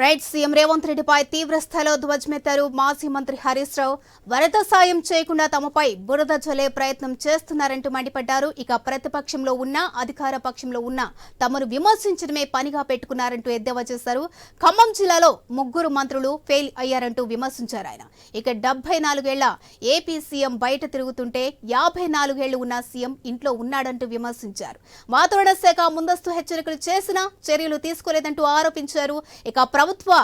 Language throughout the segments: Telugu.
రైట్ సీఎం రేవంత్ రెడ్డిపై తీవ్రస్థాయిలో ధ్వజమెత్తారు మాజీ మంత్రి హరీష్ రావు. వరద సాయం చేయకుండా తమపై బురద జలే ప్రయత్నం చేస్తున్నారంటూ మండిపడ్డారు. ఇక ప్రతిపక్షంలో ఉన్న అధికార పక్షంలో ఉన్న తమను విమర్శించడమే పనిగా పెట్టుకున్నారంటూ ఎద్దేవా చేశారు. ఖమ్మం జిల్లాలో ముగ్గురు మంత్రులు ఫెయిల్ అయ్యారంటూ విమర్శించారు ఆయన. ఇక డెబ్బై నాలుగేళ్ళ ఏపీ సీఎం బయట తిరుగుతుంటే యాభై నాలుగేళ్ళు ఉన్న సీఎం ఇంట్లో ఉన్నాడంటూ విమర్శించారు. వాతావరణ శాఖ ముందస్తు హెచ్చరికలు చేసినా చర్యలు తీసుకోలేదంటూ ఆరోపించారు. ఇక ప్రభుత్వ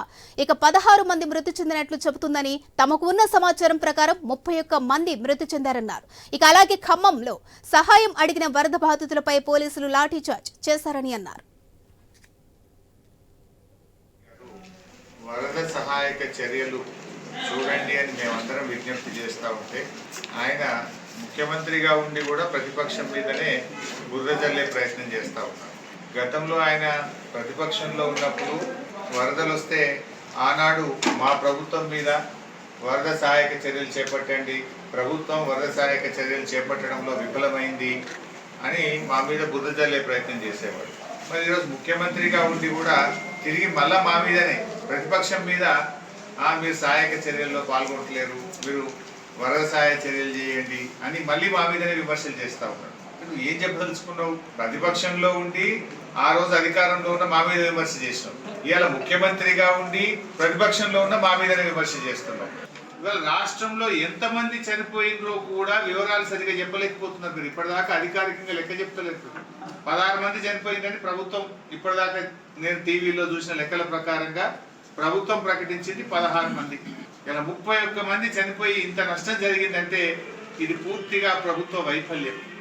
ఇక పదహారు మంది మృతి చెందినట్లు చెబుతుందని తమకు ఉన్న సమాచారం ప్రకారం ముప్పై ఒక్క మంది మృతి చెందారన్నారు. ఇక అలాగే ఖమ్మంలో సహాయం అడిగిన వరద బాధితులపై పోలీసులు లాఠీచార్జ్ చేశారని అన్నారు. వరద సహాయక చర్యలు చూడండి అని మేమందరం విజ్ఞప్తి చేస్తూ ఉంటే ఆయన ముఖ్యమంత్రిగా ఉండి కూడా ప్రతిపక్షం మీదనే బురద జల్లే ప్రయత్నం చేస్తూ ఉన్నారు. గతంలో ఆయన ప్రతిపక్షంలో ఉన్నప్పుడు వరదలు వస్తే ఆనాడు మా ప్రభుత్వం మీద వరద సహాయక చర్యలు చేపట్టండి. ప్రభుత్వం వరద సహాయక చర్యలు చేపట్టడంలో విఫలమైంది అని మా మీద బురద జల్లే ప్రయత్నం చేసేవాడు. మరి ఈరోజు ముఖ్యమంత్రిగా ఉండి కూడా తిరిగి మళ్ళా మా మీదనే ప్రతిపక్షం మీద "ఆ, మీరు సహాయక చర్యల్లో పాల్గొనట్లేరు మీరు వరద సహాయ చర్యలు చేయండి అని మళ్ళీ మా మీదనే విమర్శలు చేస్తా ఉన్నాడు. నువ్వు ఏం చెప్పదలుచుకున్నావు? ప్రతిపక్షంలో ఉండి ఆ రోజు అధికారంలో ఉన్న మా మీద విమర్శ చేసినాం. ఇవాళ ముఖ్యమంత్రిగా ఉండి ప్రతిపక్షంలో ఉన్న మా మీదనే విమర్శ చేస్తున్నాం. ఇవాళ రాష్ట్రంలో ఎంతమంది చనిపోయిందో కూడా వివరాలు సరిగా చెప్పలేకపోతున్నారు మీరు. ఇప్పటిదాకా అధికారికంగా లెక్క చెప్తలేదు. పదహారు మంది చనిపోయిందని ప్రభుత్వం ఇప్పటిదాకా నేను టీవీలో చూసిన లెక్కల ప్రకారంగా ప్రభుత్వం ప్రకటించింది పదహారు మంది. ఇలా ముప్పై ఒక్క మంది చనిపోయి ఇంత నష్టం జరిగిందంటే ఇది పూర్తిగా ప్రభుత్వ వైఫల్యం.